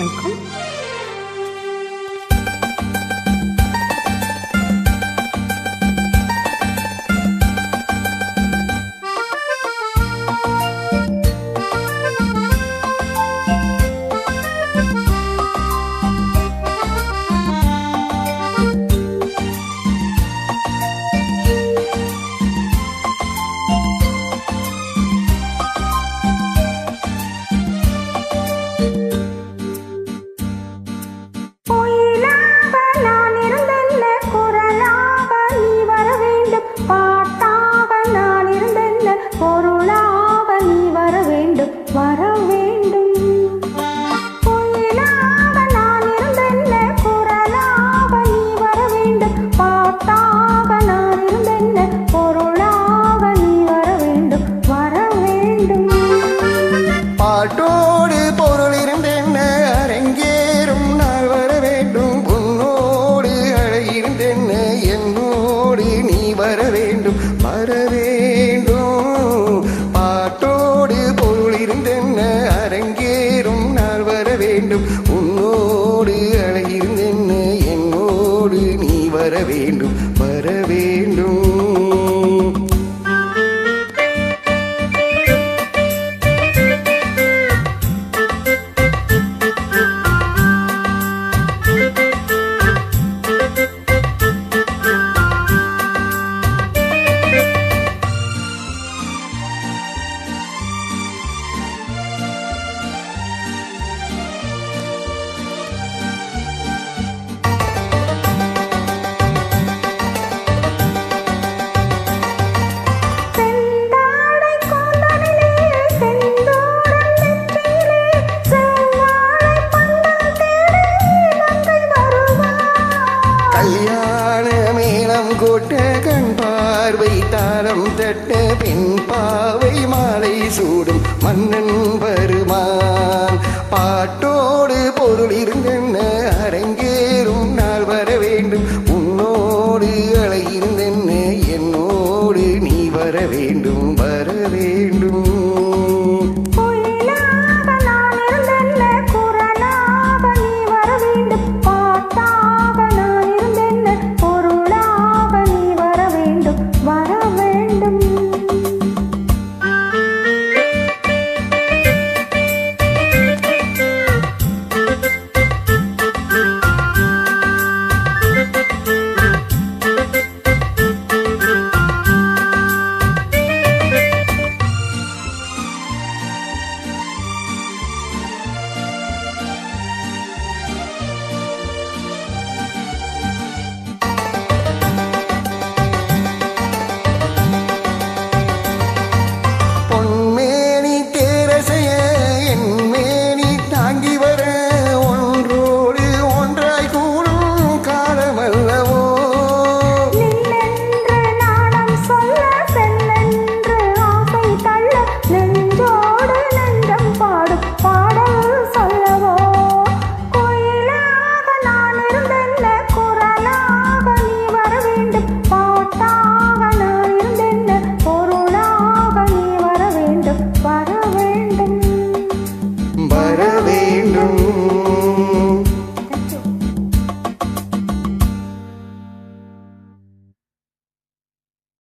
welcome பாட்டோடு பொருள் இருந்தென்ன? அரங்கேறும் நாள் வர வேண்டும். உன்னோடு அழகிருந்தென்ன என்னோடு நீ வர வேண்டும். வர வேண்டும். பாட்டோடு பொருள் இருந்தென்ன? அரங்கேறும் நாள் வர வேண்டும். உன்னோடு அழகிருந்தென்ன என்னோடு நீ வர வேண்டும். வர வேண்டும். amor. கல்யாண மேளம் கூட்ட கண் பார்வை தாரம் தட்ட பின் பாவை மாலை சூடும் மன்னன் வருமான். பாட்டோடு பொருள் இருந்தென்ன அரங்கேறும் நாள் வர வேண்டும். உன்னோடு அழையிருந்தென்ன என்னோடு நீ வர வேண்டும் வர வேண்டும்.